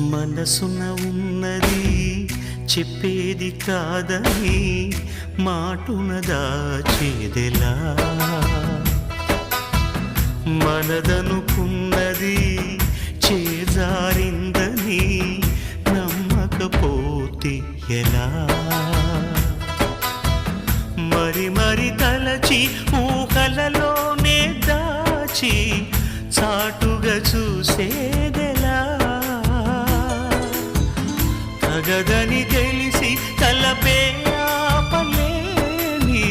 మనసున ఉన్నది చెప్పేది కాదని మాటున దాచేదెలా? మనదనుకున్నది చేజారిందని నమ్మకపోతే ఎలా? తగదని తెలిసి తలపే ఆపలేని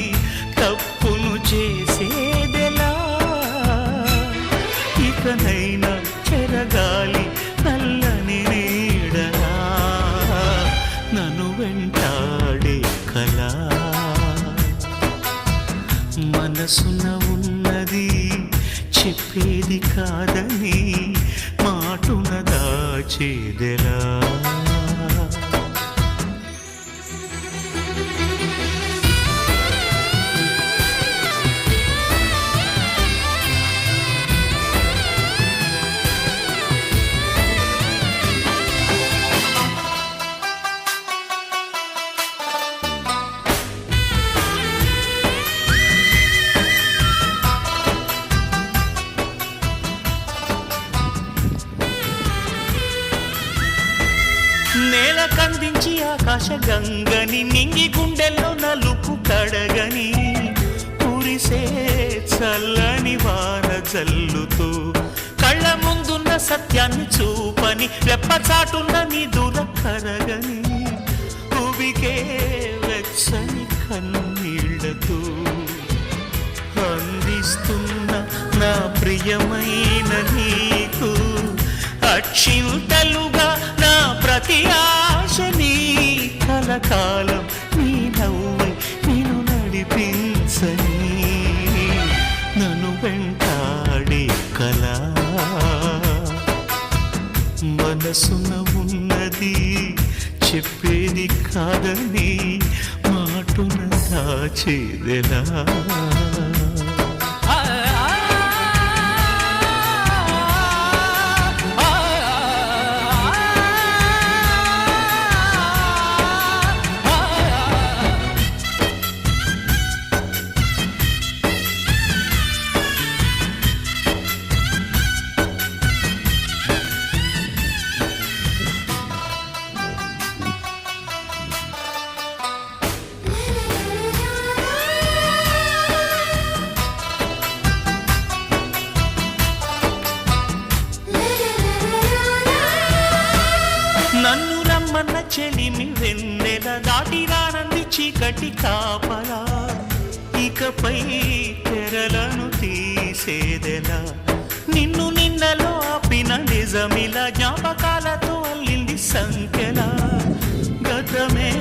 తప్పును చేసేదెలా? ఇకనైనా చెరగాలి నల్లని నీడలా? నన్ను వెంటాడే కళ? మనసున ఉన్నది చెప్పేది కాదని మాటున దాచేదెలా? నేల కందించి ఆకాశ గంగని నింగి గుండెల్లో నలుపు కడగని కురిసే చల్లని వాన జల్లుతూ కళ్ళ ముందున్న సత్యాన్ని చూపని రెప్పచాటున్న నీ దూర కరగని ఉబికే వెచ్చని కన్నీళ్ళతో అందిస్తున్న నా ప్రియమైన నీకు. అక్షింతలుగా నా ప్రతి ఆ కాలం నీ నవ్వై నేను నడిపించని నన్ను వెంటాడే కళ. మనసున ఉన్నది చెప్పేది కాదని మాటున దాచేదెలా? వెలిమి వెన్నెల దాటి రానంది చీకటి కాపలా? ఇకపై తెరలను తీసేదెలా? నిన్ను నిన్నలో ఆపిన నిజమిలా జ్ఞాపకాలతో అల్లింది సంఖ్యలా? గతమే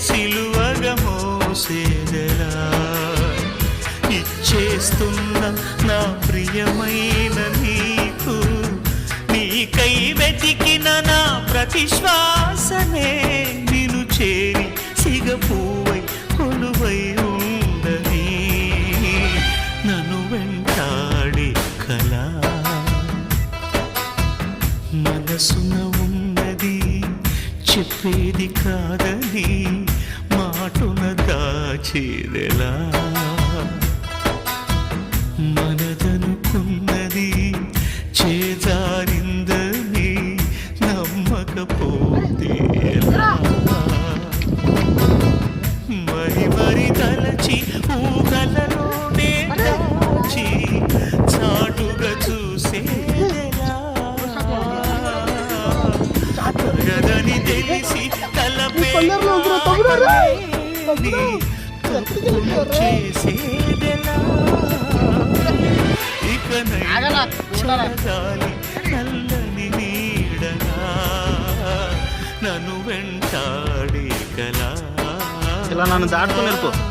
సిలువగా మోసేదెలా? ఇచ్చేస్తున్న నా ప్రియమైన ప్రతి శ్వాసనే నిన్ను చేరి సిగపువై కొలువై ఉందని నన్ను వెంటాడే కళ. మనసున ఉన్నది చెప్పేది కాదని మాటున దాచేదెలా? ఎలా? మరి మరి తలచి ఊహలలోనే దాచి చాటుగా చూసేదెలా. తగదని తెలిసి తలపే చేసేదెలా. ఉండరా. ఇకనైనా నల్లని ఇలా నన్ను దాటుకుని వెళ్ళిపో. ఆ